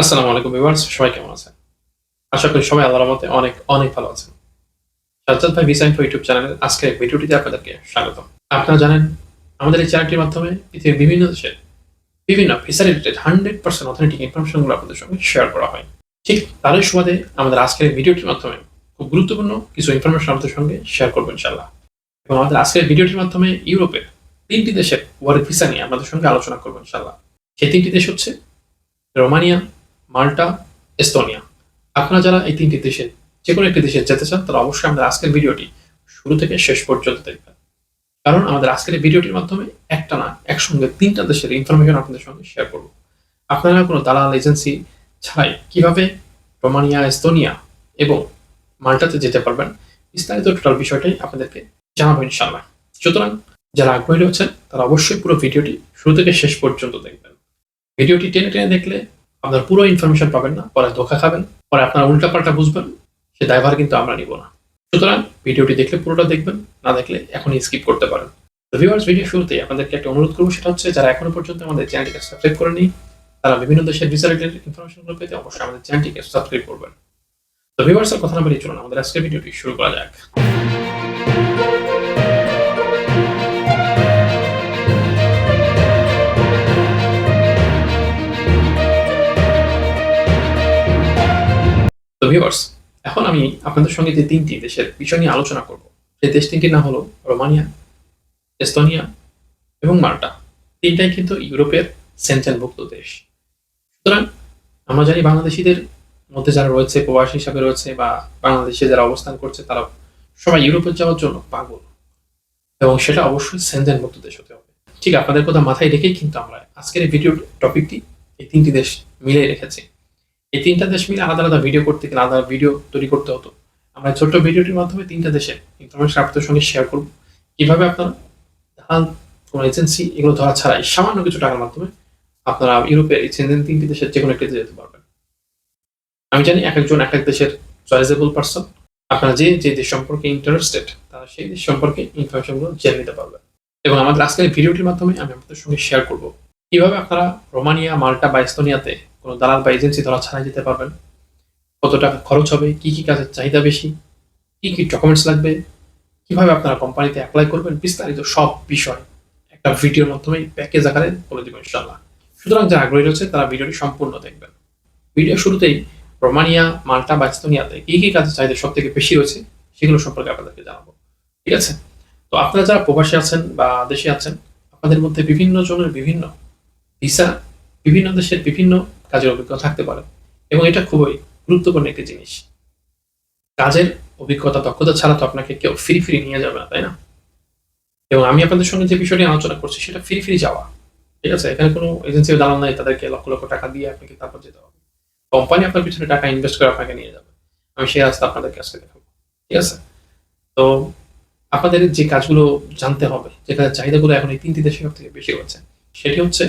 আসসালামু আলাইকুম ভিউয়ার্স, সবাই কেমন আছেন? আশা করি সবাই আল্লাহর মতে অনেক অনেক ভালো আছেন। সাজ্জাদ ভাই ইনফো ইউটিউব আজকের ভিডিওটিতে আপনাদেরকে আপনারা জানেন, আমাদের এই চ্যানেলটির মাধ্যমে পৃথিবীর বিভিন্ন দেশের বিভিন্ন রিলেটেড হান্ড্রেড পার্সেন্ট অথেন্টিক ইনফরমেশনগুলো আপনাদের সঙ্গে শেয়ার করা হয়। ঠিক তারই সুবাদে আমাদের আজকের ভিডিওটির মাধ্যমে খুব গুরুত্বপূর্ণ কিছু ইনফরমেশন আপনাদের সঙ্গে শেয়ার করব ইনশাল্লাহ এবং আমাদের আজকের ভিডিওটির মাধ্যমে ইউরোপের তিনটি দেশের ওয়ার্ক ভিসা নিয়ে আপনাদের সঙ্গে আলোচনা করব ইনশাল্লাহ সেই তিনটি দেশ হচ্ছে রোমানিয়া মাল্টা, এস্তোনিয়া। আপনারা যারা এই তিনটি দেশে যে কোনো একটি দেশে যেতে চান তারা অবশ্যই আমাদের আজকের ভিডিওটি শুরু থেকে শেষ পর্যন্ত দেখবেন। কারণ আমাদের আজকের এই ভিডিওটির মাধ্যমে একটা না, একসঙ্গে তিনটা দেশের ইনফরমেশন আপনাদের সঙ্গে শেয়ার করব। আপনারা কোনো দালাল এজেন্সি ছাড়াই কীভাবে রোমানিয়া, এস্তোনিয়া এবং মাল্টাতে যেতে পারবেন, বিস্তারিত টোটাল বিষয়টাই আপনাদেরকে জানাব ইনশাআল্লাহ। সুতরাং যারা আগ্রহী রয়েছেন, তারা অবশ্যই পুরো ভিডিওটি শুরু থেকে শেষ পর্যন্ত দেখবেন। ভিডিওটি টেনে টেনে দেখলে আপনার পুরো ইনফরমেশন পাবেন না, পরে ধোকা খাবেন, পরে আপনার উল্টাপাল্টা বুঝবেন, সে দায়ভার কিন্তু আমরা নিব না। সুতরাং ভিডিওটি দেখলে পুরোটা দেখবেন, না দেখলে এখনই স্কিপ করতে পারেন। তো ভিউয়ার্স ভিডিও শুরুতে আপনাদেরকে একটা অনুরোধ করব, সেটা হচ্ছে যারা এখনও পর্যন্ত আমাদের চ্যানেলটিকে সাবস্ক্রাইব করেনি তারা বিভিন্ন দেশের ভিসা রিলেটেড ইনফরমেশনগুলো পেতে অবশ্যই আমাদের চ্যানেলটিকে সাবস্ক্রাইব করবেন। তো ভিউয়ার্স কথা না বাড়িয়ে চলুন, আমাদের আজকের ভিডিওটি শুরু করা যাক। তো ভিউয়ার্স এখন আমি আপনাদের সঙ্গে যে তিনটি দেশের বিষয় নিয়ে আলোচনা করব, সেই দেশ তিনটির নাম হলো রোমানিয়া, এস্তোনিয়া এবং মাল্টা। তিনটাই কিন্তু ইউরোপের সেন্ট্রালভুক্ত দেশ। সুতরাং আমরা জানি বাংলাদেশিদের মধ্যে যারা রয়েছে, প্রবাসী হিসাবে রয়েছে বা বাংলাদেশে যারা অবস্থান করছে, তারা সবাই ইউরোপে যাওয়ার জন্য পাগল। এবং সেটা অবশ্যই সেন্ট্রালভুক্ত দেশ হতে হবে। ঠিক আপনাদের কথা মাথায় রেখেই কিন্তু আমরা আজকের এই ভিডিও টপিকটি এই তিনটি দেশ মিলিয়ে রেখেছি। এই তিনটা দেশ মিলে আলাদা আলাদা ভিডিও করতে গেলে আলাদা ভিডিও তৈরি করতে হতো। আমরা ছোট্ট ভিডিওটির মাধ্যমে তিনটা দেশের ইনফরমেশন আপনাদের সঙ্গে শেয়ার করব। কীভাবে আপনারা দালাল কোনো এজেন্সি এগুলো ধরা ছাড়াই সামান্য কিছু টাকার মাধ্যমে আপনারা ইউরোপের এই তিন- তিনটি দেশের যে কোনো একটিতে যেতে পারবেন। আমি জানি এক একজন, এক এক দেশের চয়েসেবল পার্সন আপনারা যে যে দেশ সম্পর্কে ইন্টারেস্টেড তারা সেই দেশ সম্পর্কে ইনফরমেশনগুলো জেনে নিতে পারবেন। এবং আমাদের আজকের ভিডিওটির মাধ্যমে আমি আপনাদের সঙ্গে শেয়ার করব। কীভাবে আপনারা রোমানিয়া, মাল্টা বা এস্তোনিয়াতে কোনো দালাল বা এজেন্সি ধরা ছাড়াই যেতে পারবেন। কত টাকা খরচ হবে? কি কি কাজের চাহিদা বেশি? কি কি ডকুমেন্টস লাগবে? কীভাবে আপনারা কোম্পানিতে অ্যাপ্লাই করবেন? বিস্তারিত সব বিষয় একটা ভিডিওর মাধ্যমে প্যাকেজ আকারে বলে দেবো ইনশাল্লাহ সুতরাং যারা আগ্রহী রয়েছে, তারা ভিডিওটি সম্পূর্ণ দেখবেন। ভিডিও শুরুতেই রোমানিয়া, মাল্টা বা এস্তোনিয়াতে কি কি কাজের চাহিদা সব থেকে বেশি রয়েছে, সেগুলো সম্পর্কে আপনাদেরকে জানাব। ঠিক আছে? তো আপনারা যারা প্রবাসী আছেন বা দেশে আছেন, আপনাদের মধ্যে বিভিন্ন জনের বিভিন্ন ভিসা, বিভিন্ন দেশের বিভিন্ন কাজের অভিজ্ঞতা থাকতে পারে। এবং এটা খুবই গুরুত্বপূর্ণ একটি জিনিস। কাজের অভিজ্ঞতা, দক্ষতা ছাড়া তো আপনাকে কেউ ফ্রি ফ্রি নিয়ে যাবে না, তাই না? এবং আমি আপনাদের সঙ্গে যে বিষয়টি আলোচনা করছি, সেটা ফ্রি ফ্রি যাওয়া। ঠিক আছে? এখানে কোনো এজেন্সি দালাল নাই, তাদেরকে লক্ষ লক্ষ টাকা দিয়ে আপনাকে তারপর যেতে হবে। কোম্পানি আপনার পিছনে টাকা ইনভেস্ট করে আপনাকে নিয়ে যাবে। আমি সেই রাস্তা আপনাদেরকে আজকে দেখাবো। ঠিক আছে? তো আপনাদের যে কাজগুলো জানতে হবে যে কাজের চাহিদাগুলো এখন এই তিনটি দেশের সব থেকে বেশি রয়েছে সেটি হচ্ছে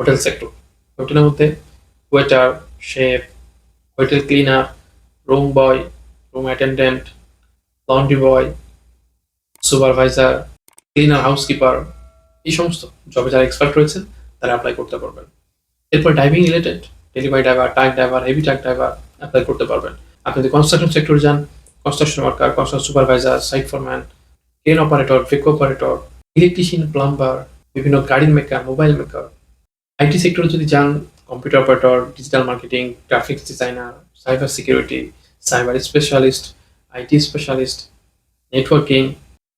হোটেল সেক্টর হোটেলের মধ্যে waiter chef hotel cleaner room boy room attendant laundry boy supervisor cleaner housekeeper এই সমস্ত জবে যারা এক্সপার্ট রয়েছেন তারা অ্যাপ্লাই করতে পারবেন। এরপর driving related delivery driver truck driver heavy truck driver apply করতে পারবেন। আপনি যদি কনস্ট্রাকশন সেক্টরে যান construction worker construction supervisor site foreman crane operator ফিক অপারেটর ইলেকট্রিশিয়ান প্লাম্বার বিভিন্ন গাড়ির মেকার মোবাইল মেকার আইটি সেক্টরে যদি যান computer operator digital marketing graphics designer cyber security cyber specialist IT specialist networking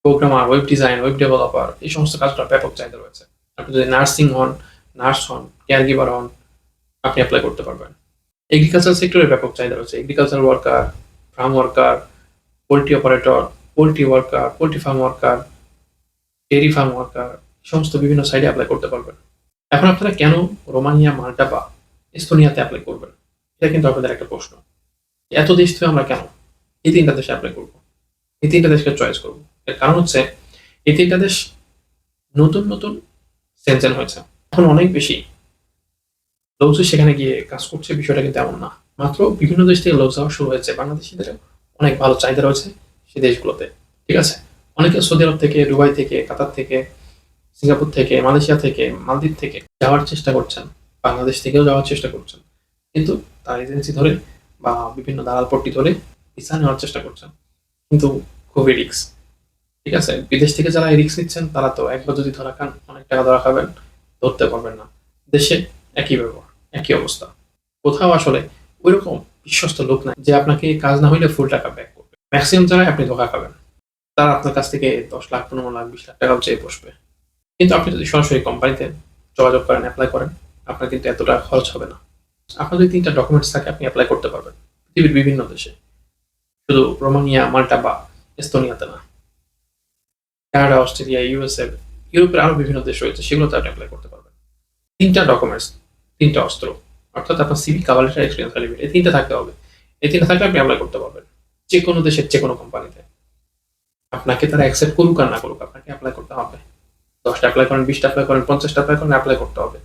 programmer web design web developer এই সমস্ত কাজগুলো ব্যাপক চাহিদা রয়েছে। আপনি যদি নার্সিং হন নার্স হন কেয়ার গিভার হন, আপনি অ্যাপ্লাই করতে পারবেন। এগ্রিকালচার সেক্টরে ব্যাপক চাহিদা রয়েছে। Agriculture worker farm worker poultry operator poultry worker poultry farm worker dairy farm worker সমস্ত বিভিন্ন সাইডে অ্যাপ্লাই করতে পারবেন। এখন আপনারা কেন রোমানিয়া, মাল্টা বা এস্তোনিয়াতে অ্যাপ্লাই করবেন? এটা কিন্তু আপনাদের একটা প্রশ্ন। এত দেশ থেকে আমরা কেন এই তিনটা দেশে অ্যাপ্লাই করব? এই তিনটা দেশকে চয়েস করব। এর কারণ হচ্ছে, এই তিনটা দেশ নতুন নতুন সেন্সেন হয়েছে। এখন অনেক বেশি লোক সেখানে গিয়ে কাজ করছে, বিষয়টা কিন্তু এমন না। মাত্র বিভিন্ন দেশ থেকে যাওয়া শুরু হয়েছে। বাংলাদেশিদের অনেক ভালো চাহিদা রয়েছে সেই দেশগুলোতে। ঠিক আছে? অনেকে সৌদি আরব থেকে, দুবাই থেকে, কাতার থেকে সিঙ্গাপুর থেকে, মালয়েশিয়া থেকে, মালদ্বীপ থেকে যাওয়ার চেষ্টা করছেন, বাংলাদেশ থেকেও যাওয়ার চেষ্টা করছেন। কিন্তু তার এজেন্সি ধরে বা বিভিন্ন দালাল পট্টি ধরে ভিসা নেওয়ার চেষ্টা করছেন। কিন্তু খুবই রিক্স ঠিক আছে? বিদেশ থেকে যারা রিক্স নিচ্ছেন, তারা তো একবার যদি ধরা খান, অনেক টাকা ধরা খাবেন, ধরতে পারবেন না। দেশে একই ব্যবহার, একই অবস্থা। কোথাও আসলে ওইরকম বিশ্বস্ত লোক নাই যে আপনাকে কাজ না হইলে ফুল টাকা ব্যাক করবে। ম্যাক্সিমাম জায়গায় আপনি ধোকা খাবেন, তারা আপনার কাছ থেকে দশ লাখ, পনেরো লাখ, বিশ লাখ টাকাও চেয়ে বসবে। কিন্তু আপনি যদি সরাসরি কোম্পানিতে যোগাযোগ করেন অ্যাপ্লাই করেন, আপনার কিন্তু এত টাকা খরচ হবে না। আপনার যদি তিনটা ডকুমেন্টস থাকে, আপনি অ্যাপ্লাই করতে পারবেন। পৃথিবীর বিভিন্ন দেশে। শুধু রোমানিয়া, মাল্টা বা এস্তোনিয়াতে না। কানাডা, অস্ট্রেলিয়া, ইউএসএ, ইউরোপের আরও বিভিন্ন দেশ রয়েছে, সেগুলোতে আপনি অ্যাপ্লাই করতে পারবেন। তিনটা ডকুমেন্টস তিনটা অস্ত্র, অর্থাৎ আপনার সিভি কাভার এক্সপিরিয়েন্স সার্টিফিকেট এই তিনটা থাকতে হবে। এই তিনটা থাকলে আপনি অ্যাপ্লাই করতে পারবেন। যে কোনো দেশের যে কোনো কোম্পানিতে আপনাকে তারা অ্যাকসেপ্ট করুক আর না করুক, আপনাকে অ্যাপ্লাই করতে হবে। দশটা অ্যাপ্লাই করেন বিশটা অ্যাপ্লাই করেন পঞ্চাশটা অ্যাপ্লাই করেন অ্যাপ্লাই করতে হবে।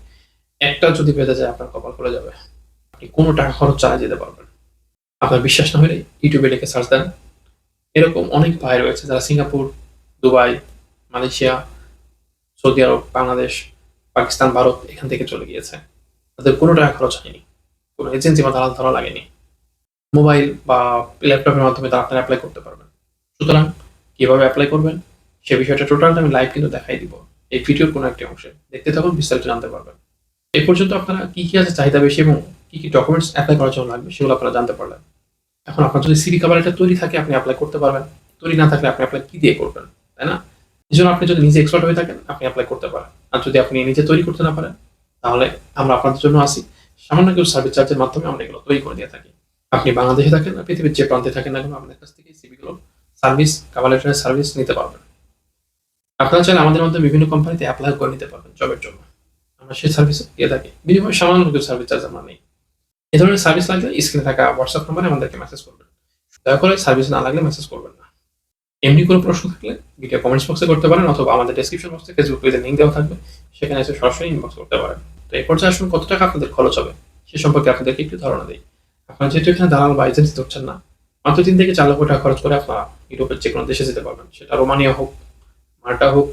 একটা যদি বেঁধে যায়, আপনার কপাল খুলে যাবে। আপনি কোনো টাকা খরচ চালা যেতে পারবেন আপনার বিশ্বাস না হলে ইউটিউবে লিখে সার্চ দেন। এরকম অনেক ভাই রয়েছে যারা Singapore, Dubai, Malaysia, Saudi Arab, Bangladesh, Pakistan, Bharat এখান থেকে চলে গিয়েছে। তাদের কোনো টাকা খরচ হয়নি। কোনো এজেন্সি বা দালাল ধরা লাগেনি। মোবাইল বা ল্যাপটপের মাধ্যমে তারা আপনারা অ্যাপ্লাই করতে পারবেন। সুতরাং কীভাবে অ্যাপ্লাই করবেন? সে বিষয়টা টোটালটা আমি লাইভ কিন্তু দেখাই দিব। এই ভিডিওর কোনো একটি অংশে। দেখতে থাকুন, বিস্তারিত জানতে পারবেন। এ পর্যন্ত আপনারা কি কি আছে চাহিদা বেশি এবং কি কি ডকুমেন্টস অ্যাপ্লাই করার জন্য লাগবে সেগুলো আপনারা জানতে পারলেন। এখন আপনার যদি সিভি কাভার তৈরি থাকে, আপনি অ্যাপ্লাই করতে পারবেন। তৈরি না থাকলে আপনি অ্যাপ্লাই কি দিয়ে করবেন, তাই না? এই জন্য আপনি যদি নিজে এক্সপার্ট হয়ে থাকেন, আপনি অ্যাপ্লাই করতে পারেন। আর যদি আপনি নিজে তৈরি করতে না পারেন, তাহলে আমরা আপনাদের জন্য আসি সামান্য কিছু সার্ভিস চার্জের মাধ্যমে আমরা এগুলো তৈরি করে দিয়ে থাকি। আপনি বাংলাদেশে থাকেন না, পৃথিবীর যে প্রান্তে থাকেন না কেন আমাদের কাছ থেকে সিভিগুলো সার্ভিস কাভালেটারের সার্ভিস নিতে পারবেন। আপনারা চাইলে আমাদের মধ্যে বিভিন্ন কোম্পানিতে অ্যাপ্লাই করে নিতে পারবেন জবের জন্য। আমরা সেই সার্ভিস দিয়ে থাকি। বিনিময়ে সামান্য কিছু সার্ভিস চার্জ আমরা নেই। এ ধরনের সার্ভিস লাগলে স্ক্রিনে থাকা হোয়াটসঅ্যাপ নাম্বারে আমাদেরকে মেসেজ করবেন। দয়া করে সার্ভিস না লাগলে মেসেজ করবেন না। এমনি কোনো প্রশ্ন থাকলে ভিডিও কমেন্টস বক্সে করতে পারেন অথবা আমাদের ডেসক্রিপশন বক্সে ফেসবুক পেজে লিঙ্ক দেওয়া থাকবে। সেখানে এসে সরাসরি ইনবক্স করতে পারেন। তো এই পর্যায়ে আসুন, কত টাকা আপনাদের খরচ হবে? সে সম্পর্কে আপনাদেরকে একটু ধারণা দিই। আপনারা যেহেতু এখানে দালাল বা এজেন্সি ধরছেন না মাত্র তিন থেকে চার লক্ষ টাকা খরচ করে আপনারা ইউরোপের যে কোনো দেশে যেতে পারবেন। সেটা রোমানিয়া হোক মাল্টা হোক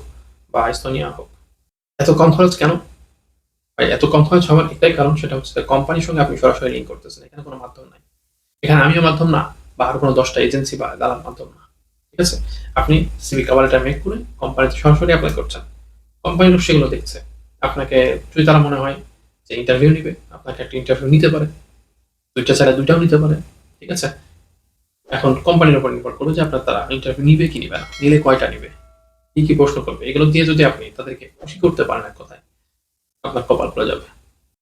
বা এস্তোনিয়া হোক। এত কম খরচ কেন? এত কম খরচ হওয়ার একটাই কারণ সেটা হচ্ছে কোম্পানির সঙ্গে আপনি সরাসরি লিঙ্ক করতেছেন, এখানে কোনো মাধ্যম নাই। এখানে আমিও মাধ্যম না, বা আর কোনো দশটা এজেন্সি বা দালাল মাধ্যম না। ঠিক আছে? আপনি সিভি কাভারটা মেক করে কোম্পানিতে সরাসরি অ্যাপ্লাই করছেন। কোম্পানি লোক সেগুলো দেখছে। আপনাকে, যদি তারা মনে হয় যে ইন্টারভিউ নিবে, আপনাকে একটা ইন্টারভিউ নিতে পারে। দুইটা ছাড়া দুইটাও নিতে পারে। ঠিক আছে? এখন কোম্পানির উপর নির্ভর করবে যে আপনার তারা ইন্টারভিউ নিবে কি নিবে না। নিলে কয়টা নিবে? কি কি প্রশ্ন করবে, এগুলো দিয়ে যদি আপনি তাদেরকে খুশি করতে পারেন এক কথায়, আপনার কপাল খুলে যাবে।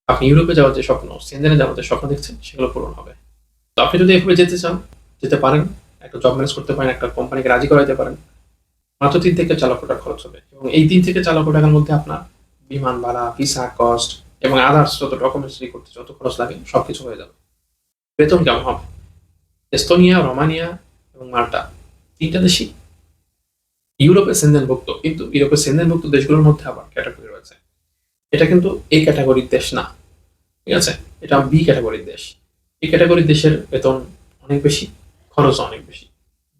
আপনি ইউরোপে যাওয়ার যে স্বপ্ন সেন্ডেনে যাওয়ার যে স্বপ্ন দেখছেন, সেগুলো পূরণ হবে। তো আপনি যদি এভাবে যেতে চান, যেতে পারেন, একটা জব ম্যানেজ করতে পারেন, একটা কোম্পানিকে রাজি করাইতে পারেন, মাত্র তিন থেকে চার লক্ষ টাকা খরচ হবে। এবং এই তিন থেকে চার লক্ষ টাকার মধ্যে আপনার বিমান ভাড়া ভিসা কস্ট এবং আদার্স যত ডকুমেন্টস করতে, যত খরচ লাগে, সবকিছু হয়ে যাবে। বেতন কেমন হবে? এস্তোনিয়া, রোমানিয়া এবং মাল্টা, তিনটা দেশই ইউরোপের সেন্দেনভুক্ত কিন্তু ইউরোপের সেন্দেনভুক্ত দেশগুলোর মধ্যে আবার ক্যাটাগরি রয়েছে। এটা কিন্তু এই ক্যাটাগরির দেশ না, ঠিক আছে? এটা বি ক্যাটাগরির দেশ। এই ক্যাটাগরির দেশের বেতন অনেক বেশি খরচ অনেক বেশি।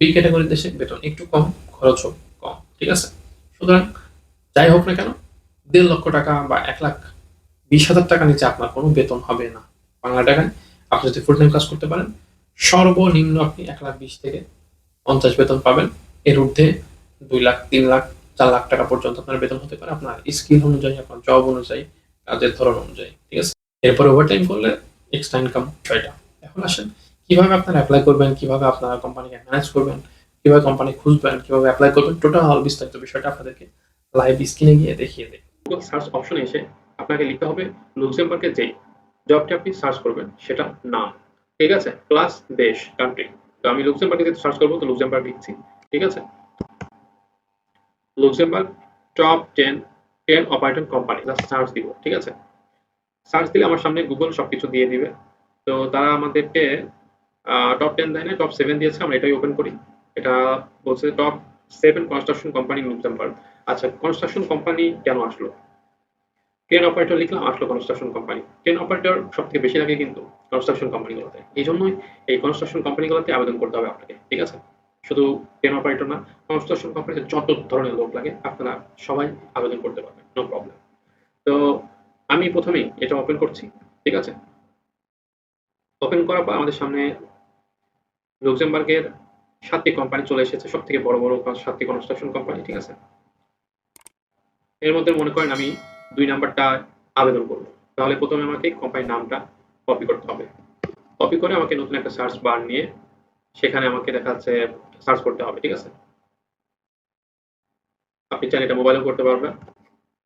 বি ক্যাটাগরির দেশে বেতন একটু কম, খরচও কম, ঠিক আছে? সুতরাং যাই হোক না কেন, দেড় লক্ষ টাকা বা এক লাখ বিশ হাজার টাকা নিচে আপনার কোনো বেতন হবে না। বাংলা টাকায় আপনি যদি ফুল টাইম কাজ করতে পারেন, সর্বনিম্ন আপনি এক লাখ বিশ থেকে পঞ্চাশ বেতন পাবেন। এর ঊর্ধ্বে দুই লাখ, তিন লাখ, চার লাখ টাকা পর্যন্ত আপনার বেতন হতে পারে। আপনার স্কিল অনুযায়ী, আপনার জব অনুযায়ী, কাজের ধরন অনুযায়ী, ঠিক আছে? এরপরে ওভারটাইম করলে এক্সট্রা ইনকাম ছয়টা। এখন আসেন, কীভাবে আপনারা অ্যাপ্লাই করবেন, কীভাবে আপনারা কোম্পানিকে ম্যানেজ করবেন, কীভাবে কোম্পানি খুঁজবেন, কীভাবে অ্যাপ্লাই করবেন টোটাল বিস্তারিত বিষয়টা আপনাদেরকে লাইভ স্ক্রিনে গিয়ে দেখিয়ে দেয় গুগল সার্চ অপশনে এসে আপনাকে লিখতে হবে লুক্সেমবার্গের যেই জবটি আপনি সার্চ করবেন সেটা নাম, ঠিক আছে? প্লাস দেশ কান্ট্রি তো আমি লুক্সেমবার্গে যেহেতু সার্চ করব, তো লুক্সেমবার্গ লিখছি, ঠিক আছে? Luxembourg top ten ten operator company just search দিব ঠিক আছে? সার্চ দিলে আমার সামনে গুগল সবকিছু দিয়ে দিবে। তো তারা আমাদেরকে টপ টেন দেয় না টপ সেভেন দিয়েছে, আমরা এটাই ওপেন করি। এটা বলছে top seven construction company Luxembourg আচ্ছা কনস্ট্রাকশন কোম্পানি কেন আসলো? ট্রেন অপারেটর লিখলাম, আসলো কনস্ট্রাকশন কোম্পানি ট্রেন অপারেটর সব থেকে বেশি লাগে কিন্তু কনস্ট্রাকশন কোম্পানিগুলোতে এই জন্যই এই কনস্ট্রাকশন কোম্পানিগুলোতে আবেদন করতে হবে আপনাকে, ঠিক আছে? শুধু ট্রেন অপারেটর না কনস্ট্রাকশন কোম্পানিতে যত ধরনের লোক লাগে, আপনারা সবাই আবেদন করতে পারবেন নো প্রবলেম তো আমি প্রথমেই এটা ওপেন করছি, ঠিক আছে? ওপেন করার পর আমাদের সামনে লুক্সেমবার্গের সাতটি কোম্পানি চলে এসেছে সব থেকে বড় বড় সাতটি কনস্ট্রাকশন কোম্পানি ঠিক আছে? এর মধ্যে মনে করেন আমি দুই নাম্বারটা আবেদন করব। তাহলে প্রথমে আমাকে কোম্পানির নামটা কপি করতে হবে। কপি করে আমাকে নতুন একটা সার্চ বার নিয়ে সেখানে আমাকে দেখা যাচ্ছে সার্চ করতে হবে, ঠিক আছে? আপনি চাইলে এটা মোবাইলেও করতে পারবেন।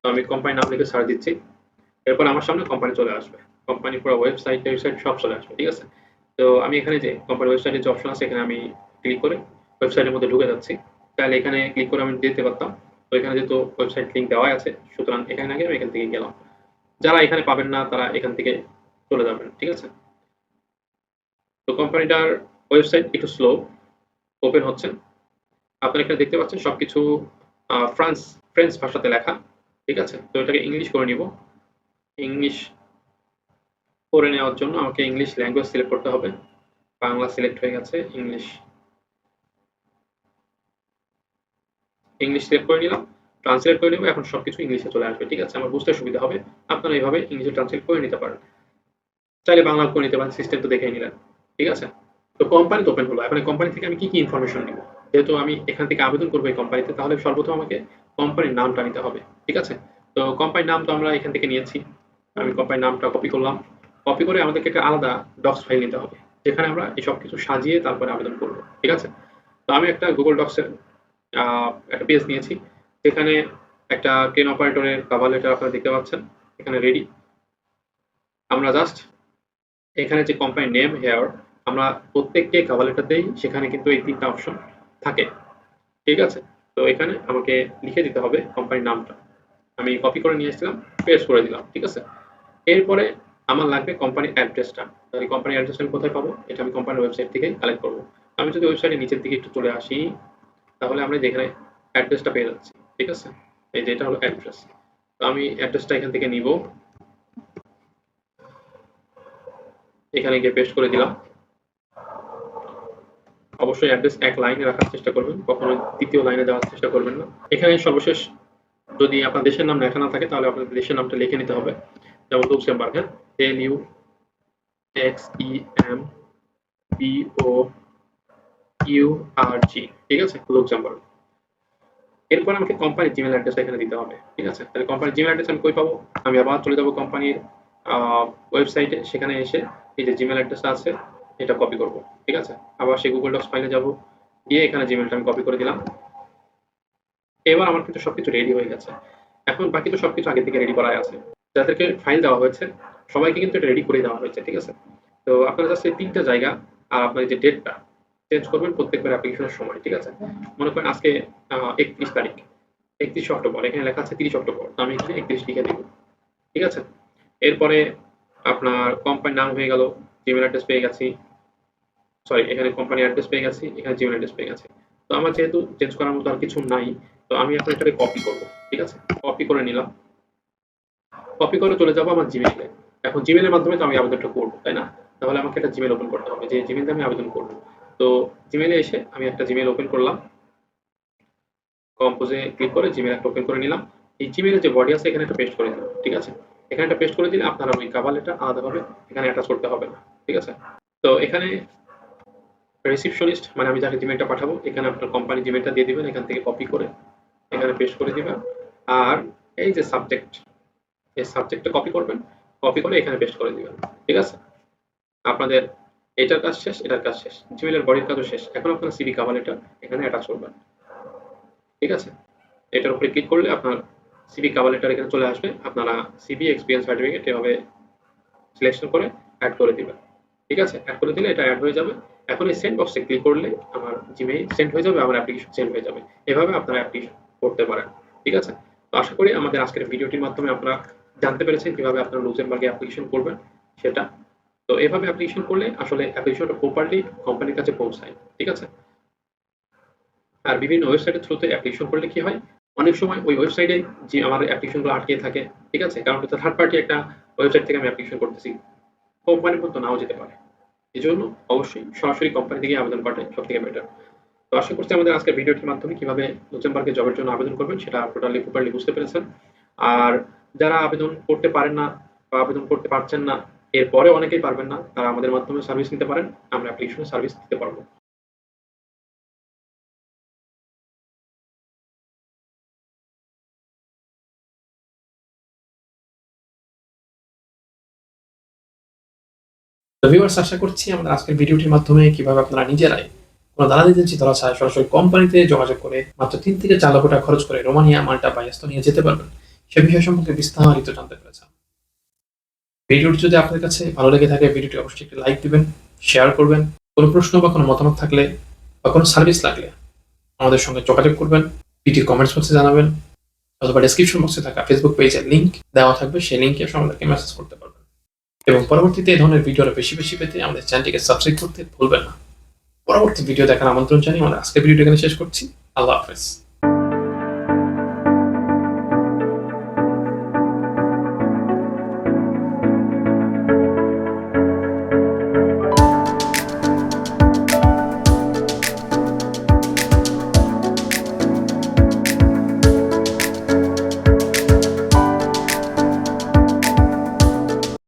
তো আমি কোম্পানি নাম লিখে সার্চ দিচ্ছি। এরপর আমার সামনে কোম্পানি চলে আসবে। কোম্পানি পুরো ওয়েবসাইট ওয়েবসাইট সব চলে আসবে, ঠিক আছে? তো আমি এখানে যে কোম্পানি ওয়েবসাইটের যে অপশন আছে, এখানে আমি ক্লিক করে ওয়েবসাইটের মধ্যে ঢুকে যাচ্ছি। তাহলে এখানে ক্লিক করে আমি দিতে পারতাম। তো এখানে যেহেতু ওয়েবসাইট লিঙ্ক দেওয়া আছে, সুতরাং এখানে আগে আমি এখান থেকে গেলাম। যারা এখানে পাবেন না, তারা এখান থেকে চলে যাবেন, ঠিক আছে? তো কোম্পানিটার ওয়েবসাইট একটু স্লো, ওপেন হচ্ছে। আপনারা এখানে দেখতে পাচ্ছেন সবকিছু ফ্রান্স, ফ্রেঞ্চ ভাষাতে লেখা, ঠিক আছে? তো এটাকে ইংলিশ করে নিব। ইংলিশ করে নেওয়ার জন্য আমাকে ইংলিশ ল্যাঙ্গুয়েজ সিলেক্ট করতে হবে। বাংলা সিলেক্ট হয়ে গেছে, ইংলিশ। ইংলিশ সিলেক্ট করে নিলাম, ট্রান্সলেট করে নেব, এখন সবকিছু ইংলিশে চলে আসবে, ঠিক আছে? আমার বুঝতে সুবিধা হবে, আপনারা এইভাবে ইংলিশে ট্রান্সলেট করে নিতে পারেন। চাইলে বাংলা করে নিতে পারেন সিস্টেম তো দেখে নিলেন, ঠিক আছে? তো কোম্পানি তো ওপেন হলো এখন কোম্পানি থেকে আমি কি কি ইনফরমেশন নিব? যেহেতু আমি এখান থেকে আবেদন করব এই কোম্পানিতে তাহলে সর্বপ্রথম আমাকে কোম্পানির নামটা নিতে হবে, ঠিক আছে? তো কোম্পানির নাম তো আমরা এখান থেকে নিয়েছি। আমি কোম্পানির নামটা কপি করলাম। কপি করে আমাদেরকে একটা আলাদা ডক্স ফাইল নিতে হবে, যেখানে আমরা এই সব কিছু সাজিয়ে তারপরে আবেদন করব, ঠিক আছে? তো আমি একটা গুগল ডক্সের একটা পেজ নিয়েছি, যেখানে একটা ট্রেন অপারেটরের কাভার লেটার আপনারা দেখতে পাচ্ছেন, এখানে রেডি আমরা জাস্ট এখানে যে কোম্পানির নেম হেয়ার আমরা প্রত্যেককে কাভার দেই, সেখানে কিন্তু এই তিনটা অপশন থাকে। ঠিক আছে? তো এখানে আমাকে লিখে দিতে হবে কোম্পানির নামটা। আমি কপি করে নিয়ে এসেছিলাম পেস্ট করে দিলাম, ঠিক আছে? এরপরে আমার লাগবে কোম্পানির অ্যাড্রেসটা তাহলে কোম্পানির অ্যাড্রেসটা আমি কোথায় পাবো? এটা আমি কোম্পানির ওয়েবসাইট থেকে কালেক্ট করব। আমি যদি ওয়েবসাইটের নিচের দিকে একটু চলে আসি, তাহলে আমরা যেখানে অ্যাড্রেসটা পেয়ে যাচ্ছি, ঠিক আছে? এই যে এটা হলো অ্যাড্রেস তো আমি অ্যাড্রেসটা এখান থেকে নিব। এখানে গিয়ে পেস্ট করে দিলাম। অবশ্যই অ্যাড্রেস এক লাইনে রাখার চেষ্টা করবেন কখনো দ্বিতীয় লাইনে দেওয়ার চেষ্টা করবেন না। এখানে সর্বশেষ যদি আপনার দেশের নাম লেখা না থাকে, তাহলে আপনার দেশের নামটা লিখে নিতে হবে। যেমন লুক্সেমবার্গ হ্যাঁ? L U X E M B O U R G ঠিক আছে? লুক্সেমবার্গ এরপর আমাকে কোম্পানির জিমেল অ্যাড্রেস এখানে দিতে হবে, ঠিক আছে? তাহলে কোম্পানির জিমেল অ্যাড্রেস আমি কই পাবো? আমি আবার চলে যাব কোম্পানির ওয়েবসাইটে সেখানে এসে এই যে জিমেল অ্যাড্রেসটা আছে এটা কপি করব, ঠিক আছে? আবার সেই গুগল ডক্স ফাইলে যাব, গিয়ে এখানে জিমেলটা আমি কপি করে দিলাম। এবার আমার কিন্তু সবকিছু রেডি হয়ে গেছে। এখন বাকি তো সবকিছু আগে থেকে রেডি করাই আছে। যাদেরকে ফাইল দেওয়া হয়েছে, সবাইকে কিন্তু এটা রেডি করে দেওয়া হয়েছে, ঠিক আছে? তো আপনারা জাস্ট এই তিনটা জায়গা আর আপনার যে ডেটটা চেঞ্জ করবেন প্রত্যেকবার অ্যাপ্লিকেশনের সময়, ঠিক আছে? মনে করেন আজকে একত্রিশ তারিখ, একত্রিশ অক্টোবর, এখানে লেখা আছে তিরিশ অক্টোবর, তো আমি এখানে একত্রিশ লিখে দিব, ঠিক আছে? এরপরে আপনার কোম্পানির নাম হয়ে গেল জিমেল অ্যাড্রেস পেয়ে গেছি সরি এখানে কোম্পানি অ্যাড্রেস পেয়ে গেছি, এখানে জিমেল অ্যাড্রেস পেয়ে গেছি। তো আমার যেহেতু চেঞ্জ করার মতো আর কিছু নাই, তো আমি এখন এটাকে কপি করব, ঠিক আছে? কপি করে নিলাম। কপি করে চলে যাব আমার জিমেইলে এখন জিমেলের মাধ্যমে তো আমি আবেদনটা করব, তাই না? তাহলে আমাকে একটা জিমেল ওপেন করতে হবে, যে জিমেলে আমি আবেদন করব। তো জিমেলে এসে আমি একটা জিমেল ওপেন করলাম। কম্পোজে ক্লিক করে জিমেল একটা ওপেন করে নিলাম। এই জিমেলের যে বডি আছে, এখানে একটা পেস্ট করে দিলাম, ঠিক আছে? এখানে একটা পেস্ট করে দিলে আপনারা ওই কাভার লেটার আলাদাভাবে এখানে অ্যাটাচ করতে হবে না, ঠিক আছে? তো এখানে রিসিপশনিস্ট মানে আমি যাকে জিমেলটা পাঠাবো, এখানে আপনার কোম্পানি জিমেলটা দিয়ে দিবেন, এখান থেকে কপি করে, এখানে পেস্ট করে দিবেন। আর এই যে সাবজেক্ট এই সাবজেক্টটা কপি করবেন কপি করে এখানে পেস্ট করে দিবেন। ঠিক আছে? আপনাদের এটার কাজ শেষ, এটার কাজ শেষ। জিমেলের বডির কাজও শেষ। এখন আপনার সিবি কাভার এখানে অ্যাটাচ করবেন। ঠিক আছে? এটার উপরে ক্লিক করলে আপনার সিবি কাভার লেটার এখানে চলে আসবে। আপনারা সিবি এক্সপিরিয়েন্স সার্টিফিকেট এভাবে সিলেকশন করে অ্যাড করে দিবেন। ঠিক আছে? অ্যাড করে দিলে এটা অ্যাড হয়ে যাবে। এখন এই সেন্ড বক্সে ক্লিক করলে আমার জিমেইল সেন্ড হয়ে যাবে আমার অ্যাপ্লিকেশন সেন্ড হয়ে যাবে। এভাবে আপনারা অ্যাপ্লিকেশন করতে পারেন, ঠিক আছে? তো আশা করি আমাদের আজকের ভিডিওটির মাধ্যমে আপনারা জানতে পেরেছেন কীভাবে আপনারা লুজেমবার্গে অ্যাপ্লিকেশন করবেন সেটা। তো এভাবে অ্যাপ্লিকেশন করলে আসলে অ্যাপ্লিকেশনটা প্রপারলি কোম্পানির কাছে পৌঁছায়, ঠিক আছে? আর বিভিন্ন ওয়েবসাইটের থ্রুতে অ্যাপ্লিকেশন করলে কি হয়? অনেক সময় ওই ওয়েবসাইটে যে আমার অ্যাপ্লিকেশনগুলো আটকে থাকে, ঠিক আছে? কারণ থার্ড পার্টি একটা ওয়েবসাইট থেকে আমি অ্যাপ্লিকেশন করতেছি। কোম্পানির মতো নাও যেতে পারে। এই জন্য অবশ্যই সরাসরি কোম্পানি থেকে আবেদন করাটাই সব থেকে বেটার তো আশা করছি আমাদের আজকের ভিডিওটির মাধ্যমে কীভাবে লুচেমবার্গে জবের জন্য আবেদন করবেন সেটা টোটালি প্রপারলি বুঝতে পেরেছেন। আর যারা আবেদন করতে পারেন না বা আবেদন করতে পারছেন না এরপরে অনেকেই পারবেন না, তারা আমাদের মাধ্যমে সার্ভিস নিতে পারেন। আমরা অ্যাপ্লিকেশনে সার্ভিস দিতে পারব। ভিউয়ার্স আশা করছি আমাদের আজকের ভিডিওটির মাধ্যমে কীভাবে আপনারা নিজেরাই কোনো দালাল এজেন্সি ধরা ছাড়া সরাসরি কোম্পানিতে যোগাযোগ করে মাত্র তিন থেকে চার লক্ষ টাকা খরচ করে রোমানিয়া, মাল্টা বা এস্তোনিয়া যেতে পারবেন। সে বিষয় সম্পর্কে বিস্তারিত জানতে পেরেছেন ভিডিওটি যদি আপনার কাছে ভালো লেগে থাকে, ভিডিওটি অবশ্যই একটি লাইক দিবেন, শেয়ার করবেন। কোনো প্রশ্ন বা কোনো মতামত থাকলে বা কোনো সার্ভিস লাগলে আমাদের সঙ্গে যোগাযোগ করবেন, ভিডিও কমেন্টস বক্সে জানাবেন, অথবা ডেসক্রিপশন বক্সে থাকা ফেসবুক পেজের লিঙ্ক দেওয়া থাকবে। সেই লিঙ্কে আমাদেরকে মেসেজ করতে পারবেন। এবং পরবর্তীতে এই ধরনের ভিডিও আরও বেশি বেশি পেতে আমাদের চ্যানেলটিকে সাবস্ক্রাইব করতে ভুলবেন না। পরবর্তী ভিডিও দেখার আমন্ত্রণ জানিয়ে আমাদের আজকের ভিডিওটা এখানে শেষ করছি। আল্লাহ হাফেজ।